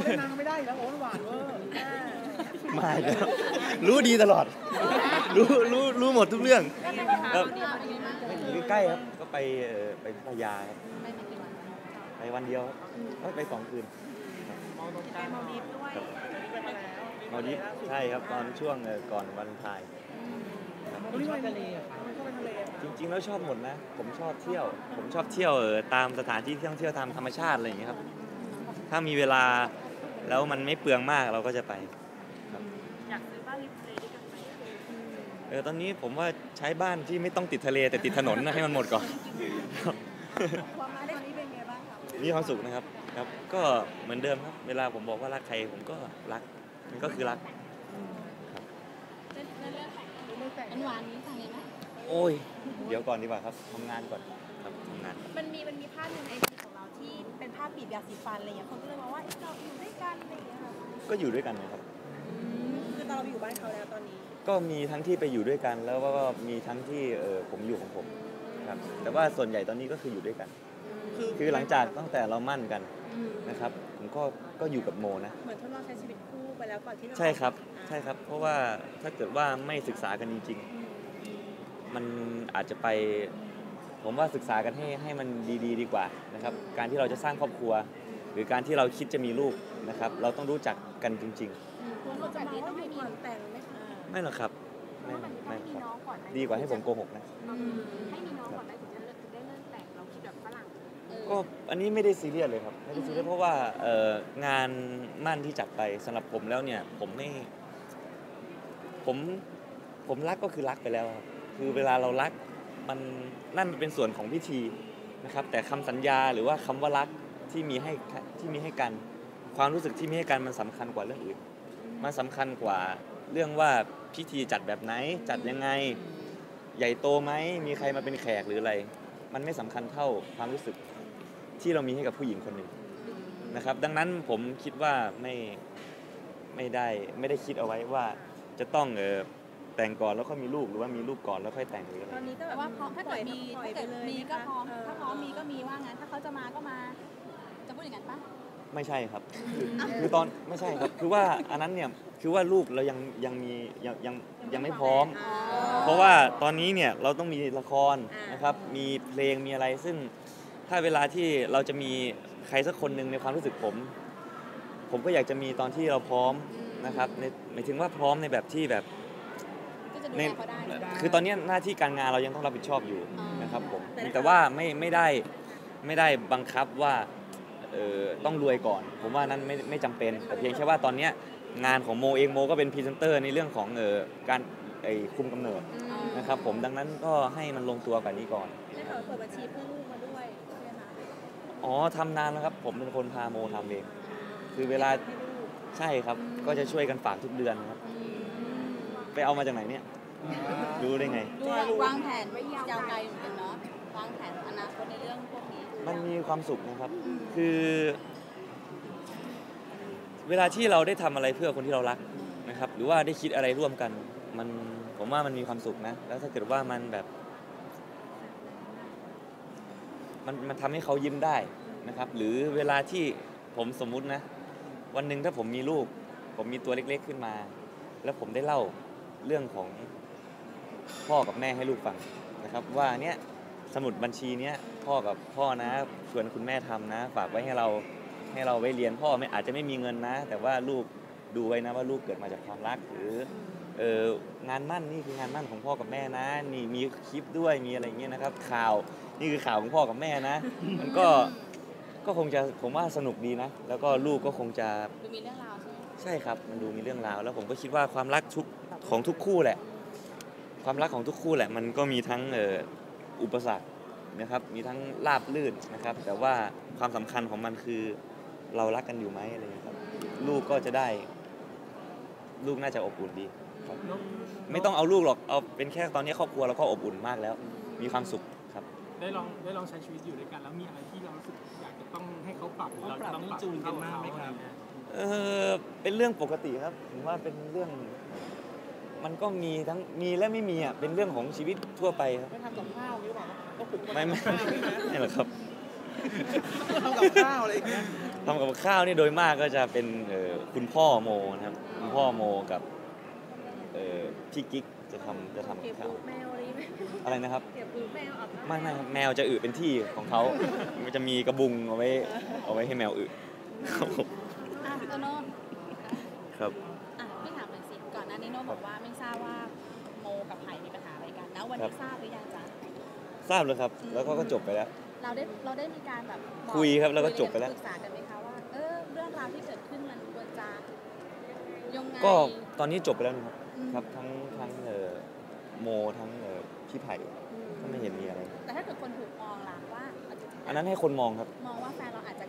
ไม่นางไม่ได้อีกแล้วโอ้ยหวานเวอร์มาอีกแล้วรู้ดีตลอด รู้รู้รู้หมดทุกเรื่องครับอยู่ใกล้ๆครับ ก็ไปเอ่อไปพัทยาครับไปวันเดียวครับไปสองคืนมองตรงกลางมองดีด้วยครับไปมาแล้วมาดิฟใช่ครับตอนช่วงเอ่อก่อนวันไทายครับตรงนี้ชอบทะเลอะทำไมชอบไปทะเลอะจริงๆ แล้วชอบหมดนะ ผมชอบเที่ยว ผมชอบเที่ยวเออตามสถานที่ท่องเที่ยวตามธรรมชาติอะไรอย่างเงี้ยครับ ถ้ามีเวลา แล้วมันไม่เปลืองมากเราก็จะไปครับอยากซื้อบ้านริมทะเลด้วยกันไหมเออตอนนี้ผมว่าใช้บ้านที่ไม่ต้องติดทะเลแต่ติดถนนนะให้มันหมดก่อนความรักตอนนี้เป็นไงบ้างคะมีความสุขนะครับครับ ก็เหมือนเดิมครับ เวลาผมบอกว่ารักใครผมก็รักมันก็คือรักเรื่องเรื่องแต่งอันหวานนี้แต่งเลยไหมโอ้ย เดี๋ยวก่อนดีกว่าครับทำงานก่อนครับทำงาน มันมีมันมีภาพหนึ่งในไอจี ภาพบีบยาสีฟันอะไรอย่างเงี้ยคนก็เลยมองว่าเอ๊ะเราอยู่ด้วยกันอะไรอย่างเงี้ยค่ะก็อยู่ด้วยกันนะครับ คือตอนเราไปอยู่บ้านเขาแล้วตอนนี้ก็มีทั้งที่ไปอยู่ด้วยกัน แล้วก็มีทั้งที่เออผมอยู่ของผมครับ แต่ว่าส่วนใหญ่ตอนนี้ก็คืออยู่ด้วยกัน คือหลังจากตั้งแต่เรามั่นกันนะครับ ผมก็ก็อยู่กับโมนะ เหมือนทดลองใช้ชีวิตคู่ไปแล้วก่อนที่เราใช่ครับ ใช่ครับ เพราะว่าถ้าเกิดว่าไม่ศึกษากันจริง ๆ มันอาจจะไป ผมว่าศึกษากันให้ให้มันดีๆ ดีกว่านะครับการที่เราจะสร้างครอบครัว หรือการที่เราคิดจะมีลูกนะครับ เราต้องรู้จักกันจริงคุณคนแบบนี้ต้องไม่มีก่อนแต่งไหมคะๆ ไม่หรอกครับไม่ไม่ครับน้องก่อนไหมดีกว่าให้ผมโกหกนะ ให้มีน้องก่อนไหมถึงจะเลิกถึงได้เลิกแต่งเราคิดแบบฝรั่งก็อันนี้ไม่ได้ซีเรียสเลยครับไม่ได้ซีเรียสเพราะว่าเอ่องานมั่นที่จัดไปสำหรับผมแล้วเนี่ย ผมไม่ ผมผมรักก็คือรักไปแล้วครับคือเวลาเรารัก มันนั่นเป็นส่วนของพิธีนะครับ แต่คำสัญญาหรือว่าคำว่ารักที่มีให้ที่มีให้กัน ความรู้สึกที่มีให้กันมันสำคัญกว่าเรื่องอื่น มันสำคัญกว่าเรื่องว่าพิธีจัดแบบไหน จัดยังไง ใหญ่โตไหมมีใครมาเป็นแขกหรืออะไร มันไม่สำคัญเท่าความรู้สึกที่เรามีให้กับผู้หญิงคนหนึ่งนะครับ ดังนั้นผมคิดว่าไม่ไม่ได้ไม่ได้คิดเอาไว้ว่าจะต้องเออ แต่งก่อนแล้วค่อยมีลูกหรือว่ามีลูกก่อนแล้วค่อยแต่งหรืออะไรตอนนี้ก็แต่ว่าพร้อมถ้าเกิดมีปล่อยถ้าไปเกิดเลยมีก็พร้อมเถ้าพร้อมมีก็มีว่างั้นถ้าเขาจะมาก็มา จะพูดอย่างนั้นปะไม่ใช่ครับ คือคือตอนไม่ใช่ครับ คือว่าอันนั้นเนี่ยคือว่าลูกเรายังยังมียังยังยังไม่พร้อม เพราะว่าตอนนี้เนี่ยเราต้องมีละครอ่านนะครับมีเพลงมีอะไรซึ่งถ้าเวลาที่เราจะมีใครสักคนหนึ่งในความรู้สึกผม ผมก็อยากจะมีตอนที่เราพร้อมนะครับในหมายถึงว่าพร้อมในแบบที่แบบก็จะดู ในแลเขาได้คือตอนนี้หน้าที่การงานเรายังต้องรับผิดชอบอยู่อ่านนะครับผมแต่ถ้าแต่ว่าไม่ไม่ได้ไม่ได้บังคับว่าเออต้องรวยก่อน ผมว่านั้นไม่ไม่จำเป็น แต่เพียงแค่ว่าตอนเนี้ยงานของโมเองโมก็เป็นพรีเซนเตอร์ในเรื่องของเออการไอคุมกำเนิดนะครับผมดังนั้นก็ให้มันลงตัวกว่านี้ก่อนได้ข่าวเปิดบัญชีเพื่อลูกมาด้วยใช่ไหมคะอ๋อทำนานแล้วครับผมเป็นคนพาโมทำเอง คือเวลาให้ลูกใช่ครับก็จะช่วยกันฝากทุกเดือนครับไปเอามาจากไหนเนี่ย รู้ได้ไง ดูวางแผนไว้ยาวไกลเหมือนกันเนาะวางแผนอนาคตในเรื่องพวกนี้มันมีความสุขนะครับ คือ เวลาที่เราได้ทำอะไรเพื่อคนที่เรารักนะครับ หรือว่าได้คิดอะไรร่วมกัน มันผมว่ามันมีความสุขนะ แล้วถ้าเกิดว่ามันแบบ มันมันทำให้เขายิ้มได้นะครับ หรือเวลาที่ผมสมมุตินะ วันหนึ่งถ้าผมมีลูก ผมมีตัวเล็ก ๆขึ้นมา แล้วผมได้เล่าเรื่องของ พ่อกับแม่ให้ลูกฟังนะครับ ว่าเนี้ยสมุดบัญชีเนี้ยพ่อกับพ่อนะชวนคุณแม่ทำนะ ฝากไว้ให้เราให้เราไว้เรียนพ่อไม่อาจจะไม่มีเงินนะ แต่ว่าลูกดูไว้นะว่าลูกเกิดมาจากความรักหรือเอองานมั่นนี่คืองานมั่นของพ่อกับแม่นะ นี่มีคลิปด้วยมีอะไรเงี้ยนะครับ ข่าวนี่คือข่าวของพ่อกับแม่นะ มันก็ก็คงจะผมว่าสนุกดีนะ แล้วก็ลูกก็คงจะดูมีเรื่องราวใช่ไหมใช่ครับ มันดูมีเรื่องราว แล้วผมก็คิดว่าความรักทุกของทุกคู่แหละ ความรักของทุกคู่แหละมันก็มีทั้งเอ่ออุปสรรคนะครับ มีทั้งราบลื่นนะครับ แต่ว่าความสำคัญของมันคือเรารักกันอยู่ไหมอะไรอย่างเงี้ยครับ ลูกก็จะได้ ลูกน่าจะอบอุ่นดีครับนกไม่ต้องเอาลูกหรอกเอาเป็นแค่ตอนนี้ครอบครัวเราก็อบอุ่นมากแล้ว มีความสุขครับ ได้ลองได้ลองใช้ชีวิตอยู่ด้วยกัน แล้วมีอะไรที่เรารู้สึกอยากจะต้องให้เขาปรับหรือเราต้องปรับจะต้องปรับจูนกันมากไหมครับเข้เขอะเออเป็นเรื่องปกติครับผมว่าเป็นเรื่อง มันก็มีทั้งมีและไม่มีอะเป็นเรื่องของชีวิตทั่วไปครับไม่ทำกับข้าวหรือเปล่าก็ปลุกไม่ไม่ไม่หรอกครับทำกับข้าวอะไรอย่างเงี้ยทำกับข้าวนี่โดยมากก็จะเป็นเอ่อคุณพ่อโมนะครับคุณพ่อโมกับเอ่อพี่กิ๊กจะทำจะทำเก็กับบข้าวลูกแมวอะไรไหมอะไรนะครับเก็บลูกแมวอาบน้ำไม่ไม่ครับแมวจะอึเป็นที่ของเขามันจะมีกระบุงเอาไว้เอาไว้ให้แมวอึครับ นหน้านี้โน่บอกว่าไม่ทราบว่าโมกับไผ่มีปัญหาอะไรกันนะวันครันี้บทราบหรือยังจ๊ะทราบแล้วครับ แล้วก็ก็จบไปแล้ว เราได้เราได้มีการแบบอกคุยครับแล้วก็จบไปแล้วปรึกษากันไหมคะว่าเออเรื่องราวที่เกิดขึ้นมันควรจะยังไงก็ตอนนี้จบไปแล้วนะครับอืมครับทั้งทั้งเอ่อโมทั้งเอ่อพี่ไผ่อืมก็ไม่เห็นมีอะไร แต่ถ้าเกิดคนถูกมองล่ะว่า อันนั้นให้คนมองครับ มองว่าแฟนเราอาจจะ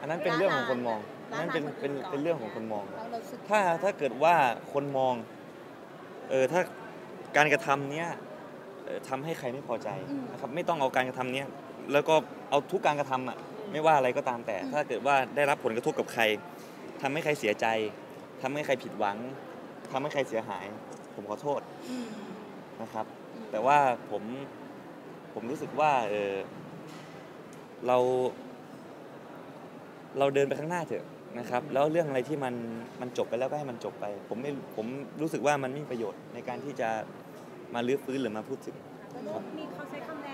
อันนั้นเป็นเรื่องของคนมองอั นร้านั้นนเป็นอาหารเป็นคนอื่นก่อนเป็นเรื่องของคนมองเราเรารู้สึกถ้าถ้าเกิดว่าคนมองเออถ้าการกระทำเนี้ยเอ่อทำให้ใครไม่พอใจนะครับไม่ต้องเอาการกระทำเนี้ยแล้วก็เอาทุกการกระทำอะไม่ว่าอะไรก็ตามแต่ ถ้าเกิดว่าได้รับผลกระทบกับใครทำให้ใครเสียใจทำให้ใครผิดหวังทำให้ใครเสียหาย ผมขอโทษอืมนะครับ แต่ว่าผมผมรู้สึกว่าเออเรา เราเดินไปข้างหน้าเถอะ นะครับแล้วเรื่องอะไรที่มันมันจบไปแล้วก็ให้มันจบไป ผมไม่ผมรู้สึกว่ามันไม่มีประโยชน์ในการที่จะมาลื้อฟื้นหรือมาพูดถึงมีเขาใช้คำแรง